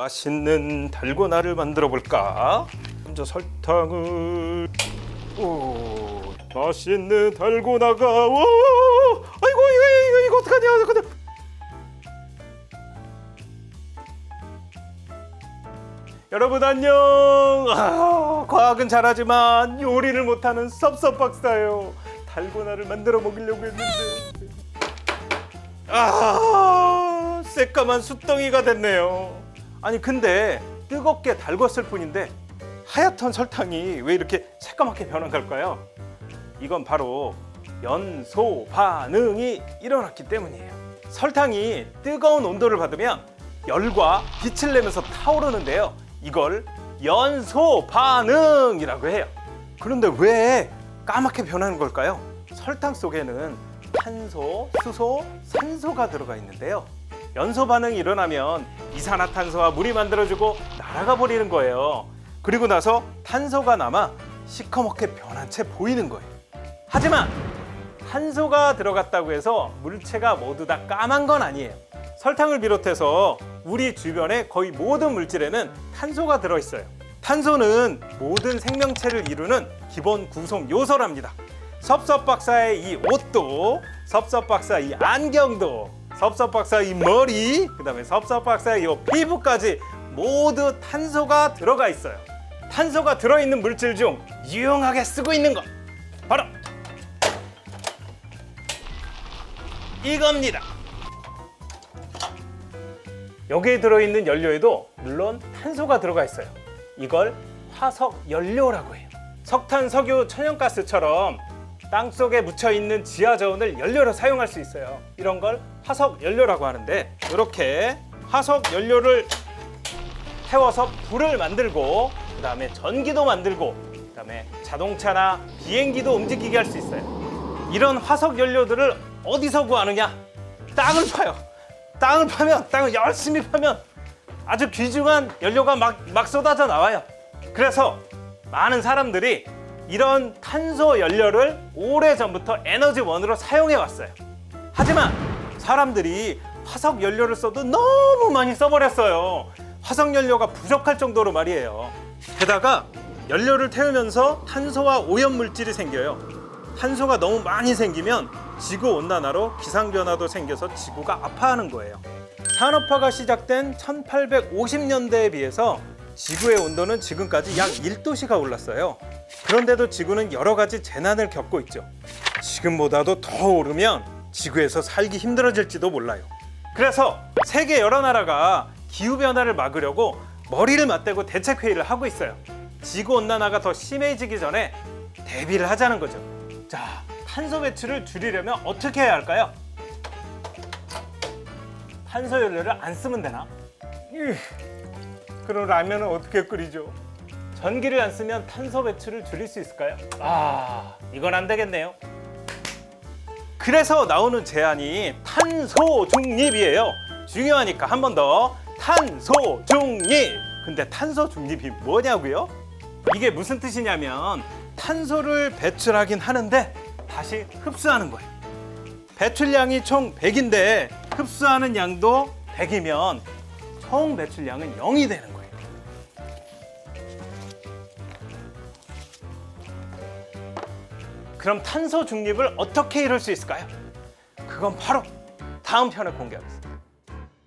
맛있는 달고나를 만들어 볼까? 먼저 설탕을. 오 맛있는 달고나가. 와 아이고 이거 이거 이거 어떡하냐 어떡하냐. 여러분 안녕. 아, 과학은 잘하지만 요리를 못하는 섭섭 박사예요. 달고나를 만들어 먹으려고 했는데. 아 새까만 숫덩이가 됐네요 아니 근데 뜨겁게 달궜을 뿐인데 하얗던 설탕이 왜 이렇게 새까맣게 변한 걸까요? 이건 바로 연소 반응이 일어났기 때문이에요. 설탕이 뜨거운 온도를 받으면 열과 빛을 내면서 타오르는데요. 이걸 연소 반응이라고 해요. 그런데 왜 까맣게 변하는 걸까요? 설탕 속에는 탄소, 수소, 산소가 들어가 있는데요. 연소 반응이 일어나면 이산화탄소와 물이 만들어지고 날아가 버리는 거예요. 그리고 나서 탄소가 남아 시커멓게 변한 채 보이는 거예요. 하지만 탄소가 들어갔다고 해서 물체가 모두 다 까만 건 아니에요. 설탕을 비롯해서 우리 주변의 거의 모든 물질에는 탄소가 들어 있어요. 탄소는 모든 생명체를 이루는 기본 구성 요소랍니다. 섭섭 박사의 이 옷도, 섭섭 박사 이 안경도, 섭섭 박사 이 머리, 그 다음에 섭섭 박사의 이 피부까지 모두 탄소가 들어가 있어요. 탄소가 들어 있는 물질 중 유용하게 쓰고 있는 것 바로 이겁니다. 여기에 들어있는 연료에도 물론 탄소가 들어가 있어요. 이걸 화석 연료라고 해요. 석탄, 석유, 천연가스처럼 땅 속에 묻혀 있는 지하 자원을 연료로 사용할 수 있어요. 이런 걸 화석 연료라고 하는데 이렇게 화석 연료를 태워서 불을 만들고 그 다음에 전기도 만들고 그 다음에 자동차나 비행기도 움직이게 할 수 있어요. 이런 화석 연료들을 어디서 구하느냐? 땅을 파요. 땅을 파면 땅을 열심히 파면 아주 귀중한 연료가 막, 막 쏟아져 나와요. 그래서 많은 사람들이 이런 탄소 연료를 오래 전부터 에너지원으로 사용해 왔어요. 하지만 사람들이 화석 연료를 써도 너무 많이 써버렸어요. 화석 연료가 부족할 정도로 말이에요. 게다가 연료를 태우면서 탄소와 오염 물질이 생겨요. 탄소가 너무 많이 생기면 지구 온난화로 기상 변화도 생겨서 지구가 아파하는 거예요. 산업화가 시작된 1850년대에 비해서 지구의 온도는 지금까지 약 1도씨가 올랐어요. 그런데도 지구는 여러 가지 재난을 겪고 있죠. 지금보다도 더 오르면 지구에서 살기 힘들어질지도 몰라요. 그래서 세계 여러 나라가 기후 변화를 막으려고 머리를 맞대고 대책 회의를 하고 있어요. 지구 온난화가 더 심해지기 전에 대비를 하자는 거죠. 자, 탄소 배출을 줄이려면 어떻게 해야 할까요? 탄소 연료를 안 쓰면 되나? 으, 그럼 라면은 어떻게 끓이죠? 전기를 안 쓰면 탄소 배출을 줄일 수 있을까요? 아, 이건 안 되겠네요. 그래서 나오는 제안이 탄소 중립이에요. 중요하니까 한 번 더 탄소 중립. 근데 탄소 중립이 뭐냐고요? 이게 무슨 뜻이냐면 탄소를 배출하긴 하는데 다시 흡수하는 거예요. 배출량이 총 100인데 흡수하는 양도 100이면 총 배출량은 0이 되는 거예요. 그럼 탄소 중립을 어떻게 이룰 수 있을까요? 그건 바로 다음 편에 공개하겠습니다.